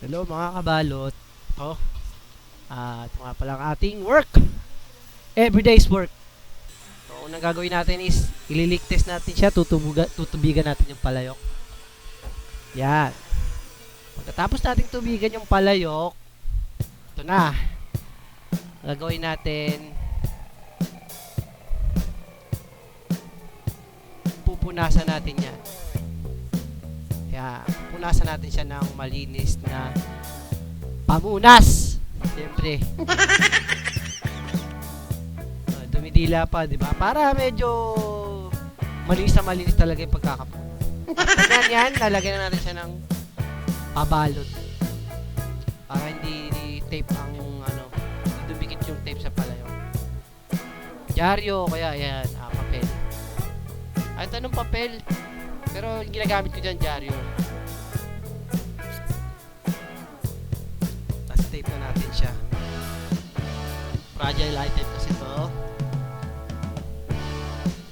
Hello mga kabalot. Oh. Ah, ito nga pala ang ating work. Everyday's work. So, unang gagawin natin is ililik test natin siya, tutubuga, tutubigan natin yung palayok. Yan. Pagkatapos natin tubigan yung palayok, ito na. Gagawin natin pupunasan natin yan. Kaya, punasan natin siya ng malinis na pamunas. Siyempre. Ah, dumidila pa, di ba? Para medyo malinis na malinis talaga yung pagkakapo. Yan, yan. Lalagyan na natin siya ng pabalot. Para hindi tape ang yung ano, hindi dumikit yung tape sa palayo. Dyaryo, kaya yan, ah, papel. Ay, ito anong papel? Pero ginagamit ko dyan, dyaryo. Tapos tape na natin siya. Fragile item kasi to.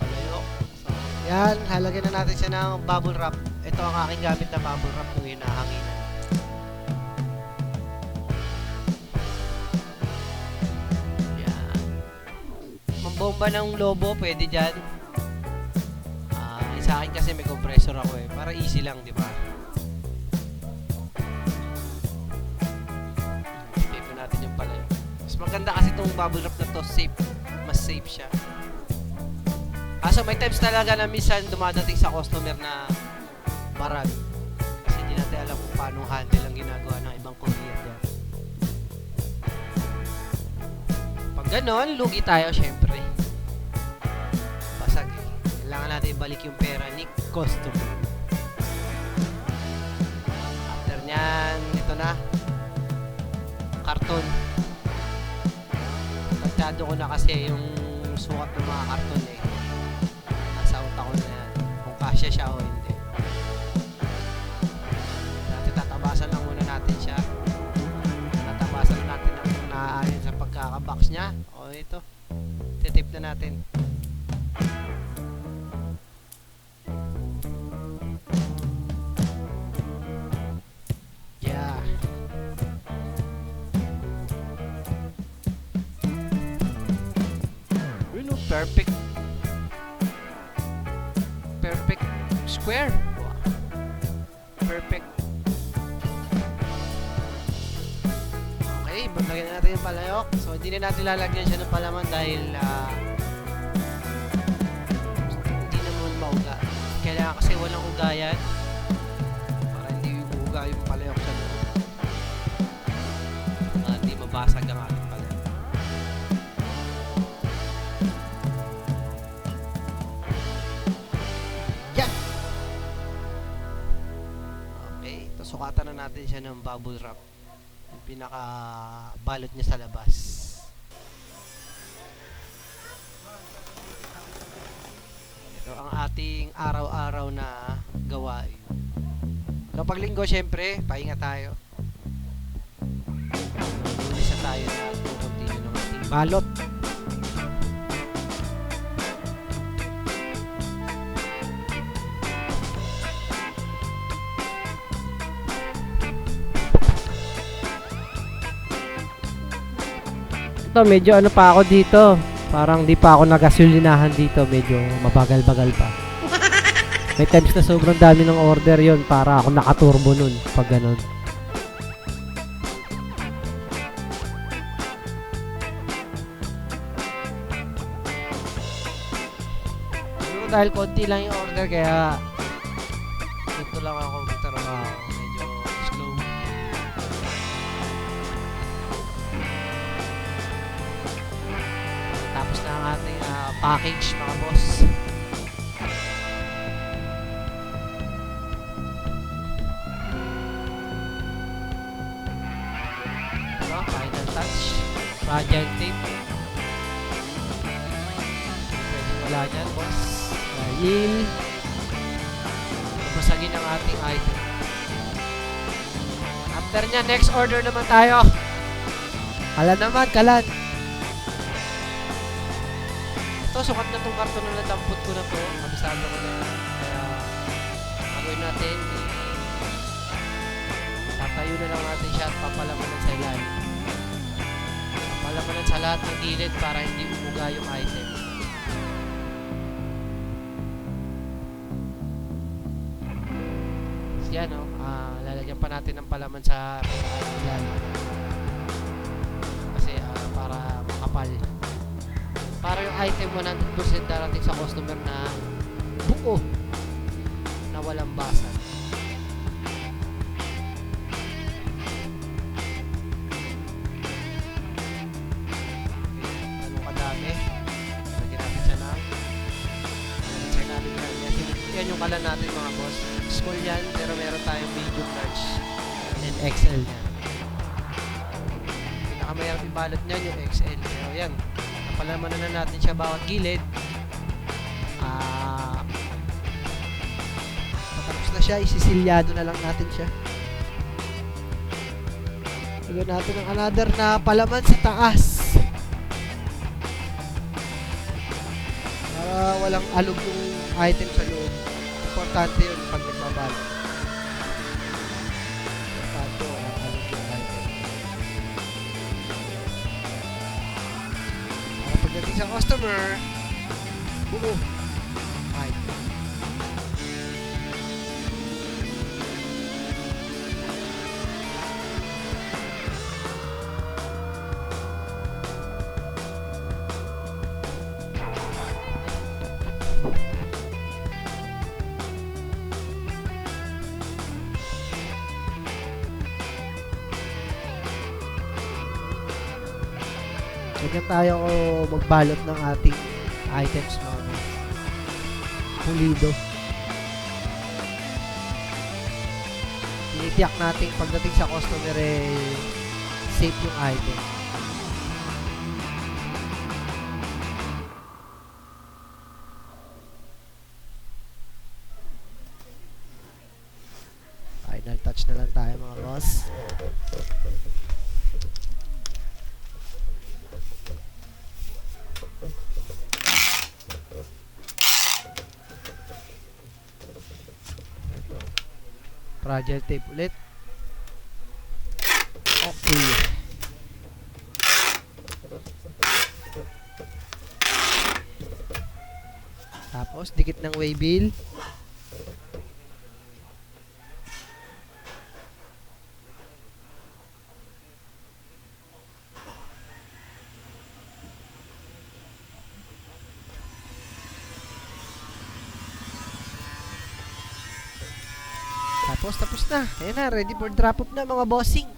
Palayo. So, yan, halagyan na natin siya ng bubble wrap. Ito ang aking gamit na bubble wrap kung hinahanginan. Yan. Mambomba ng lobo, pwede dyan. Ah, sa akin kasi may compressor ako eh. Para easy lang, di ba? Na natin yung palayo. Mas maganda kasi itong bubble wrap na to, safe. Mas safe siya. Kaso may times talaga na minsan dumadating sa customer na marag. Kasi hindi natin alam kung paano handle ang ginagawa ng ibang courier dyan. Pag ganon, lugi tayo syempre. Natin ibalik yung pera ni customer. After nyan, ito na. Karton. Tagtado ko na kasi yung sukat ng mga karton eh. Nasa ko na yan. Kung kasya siya o hindi. Dati tatabasan lang muna natin siya. Tatabasan natin ang naaayon sa pagkakabox niya. O ito. Titip na natin. Perfect. Perfect square. Perfect. Okay, lagyan na natin yung palayok. So, hindi na natin lalagyan siya ng palaman dahil ah, hindi naman mauga. Kailangan kasi walang ugayan para hindi uuga yung palayok sa loob. Ah, hindi mabasag ang ating natin siya ng bubble wrap. Yung pinaka balot niya sa labas. Ito ang ating araw-araw na gawain. Kapag linggo, syempre, pahinga tayo. Ulis na tayo na continue ng ating balot. Ito, medyo ano pa ako dito. Parang di pa ako nagasolinahan dito. Medyo mabagal-bagal pa. May times na sobrang dami ng order yon para ako nakaturbo nun pag ganun. Dahil konti lang yung order kaya ang ating ah, package mga boss. Ano? Final touch. Fragile tape. Pwede wala dyan, boss. Dahil basagin ang ating item. After nya, next order naman tayo. Kalan naman, kalan. Ito, sukat na tong karton na nadampot ko na to. Kabisado ko na. Kaya, gagawin natin. Tapos Tayo na lang natin siya at papalamanan sa ilalim. Papalamanan sa lahat ng gilid para hindi umuga yung item. So, yan o, ah, lalagyan pa natin ng palaman sa uh, ilalim. Item 100% darating sa customer na buo na walang basan. Ganun kadami. Lagyan natin siya ng check natin yan. Yung kalan natin mga boss. Small yan, pero meron tayong medium, large, and XL yan. Pinakamayarap ibalot niyan yung XL. Pero yan, napalamanan na natin siya bawat gilid. Ah, patapos na siya, isisilyado na lang natin siya. Lagyan natin ng another na palaman sa taas. Para walang alog yung item sa loob. Importante yun pag nagbabalot. Sa customer, buo. Ganyan tayo o magbalot ng ating items mga boss. pulido. Tinitiyak natin pagdating sa customer eh safe yung item. Final touch na lang tayo mga boss. Fragile tape ulit. Okay. Tapos, dikit ng waybill. Tapos, tapos na. Ayan na, ready for drop off na mga bossing.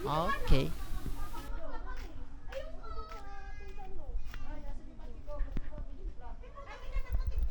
Okay.